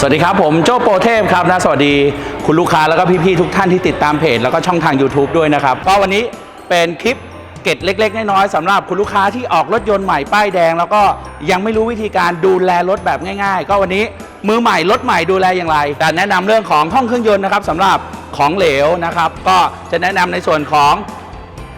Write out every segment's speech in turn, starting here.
สวัสดีครับ ผมโจ้โปรเทพครับนะสวัสดีคุณลูกค้าแล้วก็พี่ๆทุกท่านที่ติดตามเพจแล้วก็ช่องทาง YouTube ด้วยนะครับก็วันนี้เป็นคลิปเก็ดเล็ก ๆ น้อยๆสำหรับคุณลูกค้าที่ออกรถยนต์ใหม่ป้ายแดง แล้วก็ยังไม่รู้วิธีการดูแลรถแบบง่าย ๆ ก็วันนี้มือใหม่รถใหม่ดูแลอย่างไรการแนะนำเรื่องของห้องเครื่องยนต์นะครับสำหรับของเหลวนะครับ ก็จะแนะนำในส่วนของ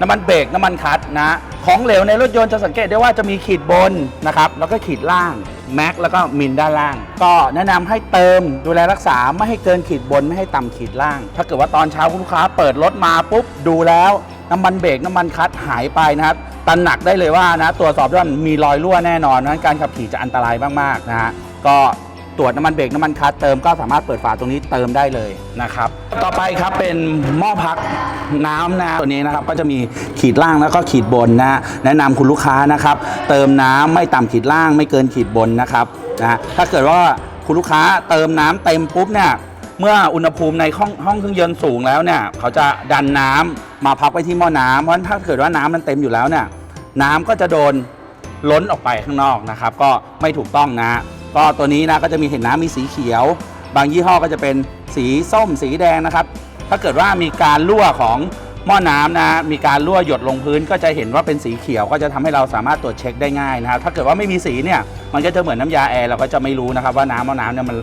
น้ำมันเบรกน้ำมันคลัตช์นะ ของเหลวในรถยนต์จะสังเกตได้ว่าจะมีขีดบนนะครับแล้วก็ขีดล่างแม็กแล้วก็มินด้านล่าง ก็แนะนำให้เติมดูแลรักษาไม่ให้เกินขีดบนไม่ให้ต่ำขีดล่าง ถ้าเกิดว่าตอนเช้าคุณลูกค้าเปิดรถมาปุ๊บดูแล้วน้ำมันเบรกน้ำมันคลัตช์หายไปนะครับตระหนักได้เลยว่านะตรวจสอบด้วยมีรอยรั่วแน่นอนนั้นการขับขี่จะอันตรายมากๆนะฮะก็ ตรวจน้ำมันเบรกน้ำมันคลัตช์เติมก็สามารถเปิดฝาตรงนี้เติมได้เลยนะครับ ต่อไปครับเป็นหม้อพักน้ำนะตัวนี้นะครับก็จะมีขีดล่างแล้วก็ขีดบนนะแนะนำคุณลูกค้านะครับ เติมน้ำไม่ต่ำขีดล่างไม่เกินขีดบนนะครับนะถ้าเกิดว่าคุณลูกค้าเติมน้ำเต็มปุ๊บเนี่ยเมื่ออุณหภูมิในห้องห้องเครื่องยนต์สูงแล้วเนี่ยเขาจะดันน้ำมาพักไว้ที่หม้อน้ำเพราะฉะนั้นถ้าเกิดว่าน้ำมันเต็มอยู่แล้วเนี่ยน้ำก็จะโดน ล้นออกไปข้างนอกนะครับ ก็ไม่ถูกต้องนะ ก็ตัวนี้นะก็จะมีเห็นน้ำมีสีเขียว บางยี่ห้อก็จะเป็นสีส้มสีแดงนะครับ ถ้าเกิดว่ามีการรั่วของหม้อน้ำนะมีการรั่วหยดลงพื้นก็จะเห็นว่าเป็นสีเขียวก็จะทำให้เราสามารถตรวจเช็คได้ง่ายนะครับ ถ้าเกิดว่าไม่มีสีเนี่ยมันก็จะเหมือนน้ำยาแอร์เราก็จะไม่รู้นะครับว่าน้ำหม้อน้ำเนี่ยมัน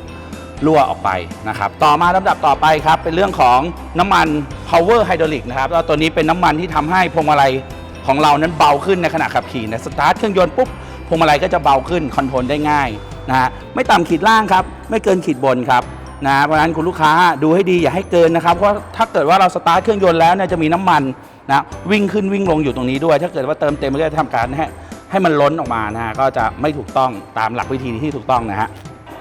รั่วออกไปนะครับ ต่อมาลำดับต่อไปครับ เป็นเรื่องของน้ำมัน power hydraulic นะครับแล้วตัวนี้เป็นน้ำมันที่ทำให้พวงมาลัยของเรานั้นเบาขึ้นในขณะขับขี่นะสตาร์ทเครื่องยนต์ปุ๊บพวงมาลัยก็จะเบาขึ้นคอนโทรลได้ง่าย นะฮะไม่ต่ำขีดล่างครับ ไม่เกินขีดบนครับนะเพราะฉะนั้นคุณลูกค้าดูให้ดีอย่าให้เกินนะครับเพราะถ้าเกิดว่าเราสตาร์ทเครื่องยนต์แล้วเนี่ยจะมีน้ำมันนะวิ่งขึ้นวิ่งลงอยู่ตรงนี้ด้วย ถ้าเกิดว่าเติมเต็มมันก็จะทำการให้ให้มันล้นออกมานะฮะก็จะไม่ถูกต้องตามหลักวิธีที่ถูกต้องนะฮะ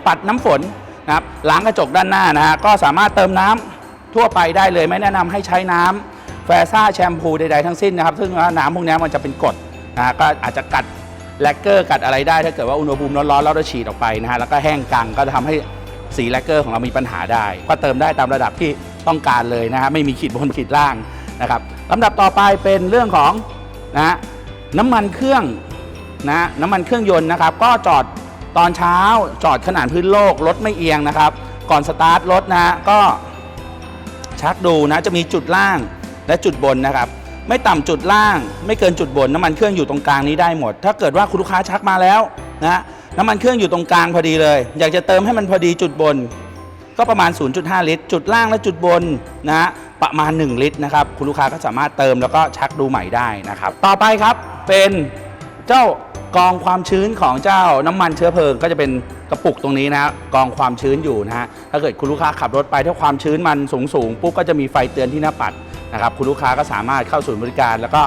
ปัดน้ำฝนนะครับล้างกระจกด้านหน้านะฮะก็สามารถเติมน้ำทั่วไปได้เลยไม่แนะนำให้ใช้น้ำแฟซ่าแชมพูใดๆทั้งสิ้นนะครับ ซึ่งน้ำพวกนี้มันจะเป็นกรดนะก็อาจจะกัด แลกเกอร์กัดอะไรได้ถ้าเกิดว่าอุณหภูมิร้อนๆแล้วเราฉีดออกไปนะฮะแล้วก็แห้งกังก็จะทำให้สีแลกเกอร์ของเรามีปัญหาได้ ก็เติมได้ตามระดับที่ต้องการเลยนะฮะไม่มีขีดบนขีดล่างนะครับลำดับต่อไปเป็นเรื่องของนะน้ำมันเครื่องนะน้ำมันเครื่องยนต์นะครับ ก็จอดตอนเช้าจอดขนานพื้นโลกรถไม่เอียงนะครับ ก่อนสตาร์ทรถนะฮะก็ชักดูนะจะมีจุดล่างและจุดบนนะครับ ไม่ต่ำจุดล่าง ไม่เกินจุดบนน้ำมันเครื่องอยู่ตรงกลางนี้ได้หมด ถ้าเกิดว่าคุณลูกค้าชักมาแล้วนะน้ำมันเครื่องอยู่ตรงกลางพอดีเลย อยากจะเติมให้มันพอดีจุดบน ก็ประมาณ 0.5 ลิตร จุดล่างและจุดบนนะประมาณ 1 ลิตรนะครับคุณลูกค้าก็สามารถเติมแล้วก็ชักดูใหม่ได้นะครับ ต่อไปครับเป็นเจ้ากองความชื้นของเจ้าน้ำมันเชื้อเพลิงก็จะเป็นกระปุกตรงนี้นะกองความชื้นอยู่นะฮะถ้าเกิดคุณลูกค้าขับรถไปถ้าความชื้นมันสูงสูงปุ๊บก็จะมีไฟเตือนที่หน้าปัด นะครับคุณลูกค้าก็สามารถเข้าศูนย์บริการ แล้วก็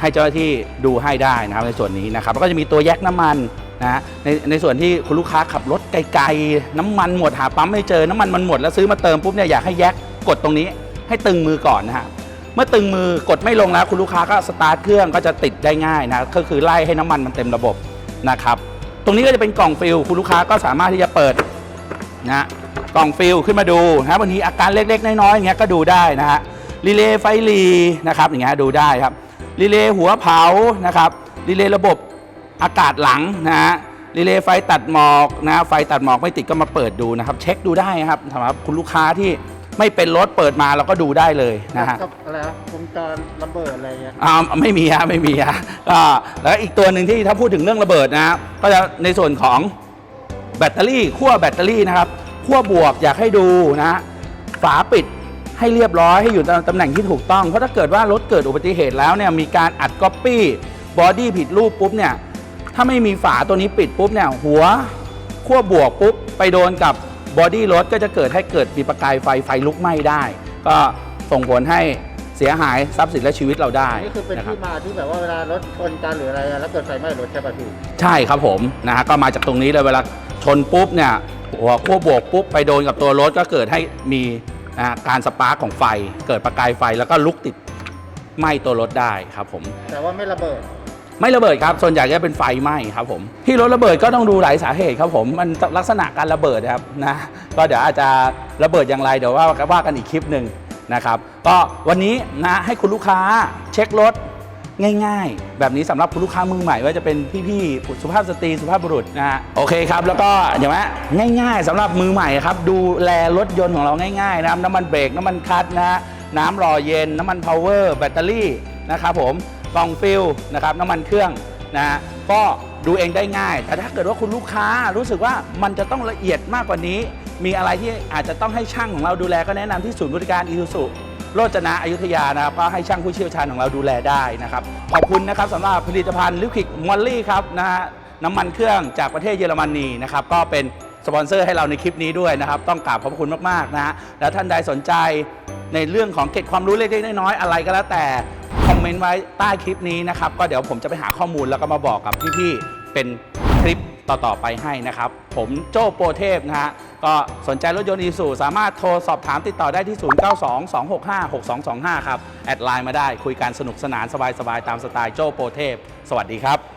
ให้เจ้าหน้าที่ดูให้ได้นะครับในส่วนนี้นะครับแล้วก็จะมีตัวแยกน้ำมันนะในในส่วนที่คุณลูกค้าขับรถไกลๆ น้ำมันหมดหาปั๊มไม่เจอน้ำมันมันหมดแล้วซื้อมาเติมปุ๊บเนี่ยอยากให้แยกกดตรงนี้ ให้ตึงมือก่อนนะฮะเมื่อตึงมือกดไม่ลงแล้วคุณลูกค้าก็สตาร์ทเครื่องก็จะติดได้ง่ายนะก็คือไล่ให้น้ำมันมันเต็มระบบนะครับตรงนี้ก็จะเป็นกล่องฟิลคุณลูกค้าก็สามารถที่จะเปิดนะกล่องฟิลขึ้นมาดูนะฮะบางทีอาการเล็กๆ น้อยๆอย่างเงี้ยก็ดูได้นะฮะ รีเลย์ไฟรีนะครับอย่างเงี้ยดูได้ครับรีเลย์หัวเผานะครับรีเลย์ระบบอากาศหลังนะฮะรีเลย์ไฟตัดหมอกนะไฟตัดหมอกไม่ติดก็มาเปิดดูนะครับ เช็คดูได้ครับสำหรับคุณลูกค้าที่ไม่เป็นรถเปิดมาเราก็ดูได้เลยนะฮะกับอะไรนะวงจรระเบิดอะไรเงี้ยอ่าไม่มีฮะไม่มีฮะก็แล้วอีกตัวหนึ่งที่ถ้าพูดถึงเรื่องระเบิดนะฮะก็จะในส่วนของแบตเตอรี่ขั้วแบตเตอรี่นะครับขั้วบวกอยากให้ดูนะฮะฝาปิด ให้เรียบร้อยให้อยู่ในตำแหน่งที่ถูกต้อง เพราะถ้าเกิดว่ารถเกิดอุบัติเหตุแล้วเนี่ยมีการอัดก๊อปปี้บอดี้ผิดรูปปุ๊บเนี่ยถ้าไม่มีฝาตัวนี้ปิดปุ๊บเนี่ยหัวขั้วบวกปุ๊บไปโดนกับบอดี้รถก็จะเกิดให้เกิดมีประกายไฟไฟลุกไหม้ได้ ก็ส่งผลให้เสียหายทรัพย์สินและชีวิตเราได้นี่คือเป็นนะครับที่มาที่แบบว่าเวลารถชนกันหรืออะไรอะแล้วเกิดไฟไหม้รถใช่ป่ะพี่ใช่ครับผมนะฮะก็มาจากตรงนี้เลยเวลาชนปุ๊บเนี่ยหัวขั้วบวกปุ๊บไปโดนกับตัวรถก็เกิดให้มี นะฮะการสปาร์กของไฟเกิดประกายไฟแล้วก็ลุกติดไหม้ตัวรถได้ครับผม แต่ว่าไม่ระเบิด ไม่ระเบิดครับ ส่วนใหญ่จะเป็นไฟไหม้ครับผม ที่รถระเบิดก็ต้องดูหลายสาเหตุครับผม มันลักษณะการระเบิดนะครับนะ ก็เดี๋ยวอาจจะระเบิดอย่างไรเดี๋ยวว่าว่ากันอีกคลิปหนึ่งนะครับ ก็วันนี้นะให้คุณลูกค้าเช็ครถ ง่ายๆ แบบนี้สำหรับคุณลูกค้ามือใหม่ว่าจะเป็นพี่ๆสุภาพสตรีสุภาพบุรุษนะฮะโอเคครับ แล้วก็อย่างว่าง่ายๆสำหรับมือใหม่ครับ ดูแลรถยนต์ของเราง่ายๆนะครับน้ำมันเบรกน้ำมันคลัตช์นะฮะน้ำรอเย็น น้ำมันพาวเวอร์แบตเตอรี่นะครับผมกล่องฟิลนะครับน้ำมันเครื่องนะฮะก็ดูเองได้ง่าย แต่ถ้าเกิดว่าคุณลูกค้ารู้สึกว่ามันจะต้องละเอียดมากกว่านี้ มีอะไรที่อาจจะต้องให้ช่างของเราดูแลก็แนะนำที่ศูนย์บริการอีซูซุ โรจนะอยุธยานะครับก็ให้ช่างผู้เชี่ยวชาญของเราดูแลได้นะครับ ขอบคุณนะครับสำหรับผลิตภัณฑ์ลิควิกมอลลี่ครับนะฮะน้ำมันเครื่องจากประเทศเยอรมนีนะครับก็เป็นสปอนเซอร์ให้เราในคลิปนี้ด้วยนะครับ ต้องกราบขอบคุณมากๆนะฮะแล้วท่านใดสนใจในเรื่องของเกร็ดความรู้เล็กๆน้อยๆอะไรก็แล้วแต่คอมเมนต์ไว้ใต้คลิปนี้นะครับ ก็เดี๋ยวผมจะไปหาข้อมูลแล้วก็มาบอกกับพี่ๆเป็นคลิป ต่อ ๆ ไปให้นะครับ ผมโจ้โปรเทพนะฮะก็สนใจรถยนต์อีสูสามารถโทรสอบถามติดต่อได้ที่ 0922656225 ครับ แอดไลน์มาได้คุยกันสนุกสนานสบาย ๆ ตามสไตล์โจ้โปรเทพ สวัสดีครับ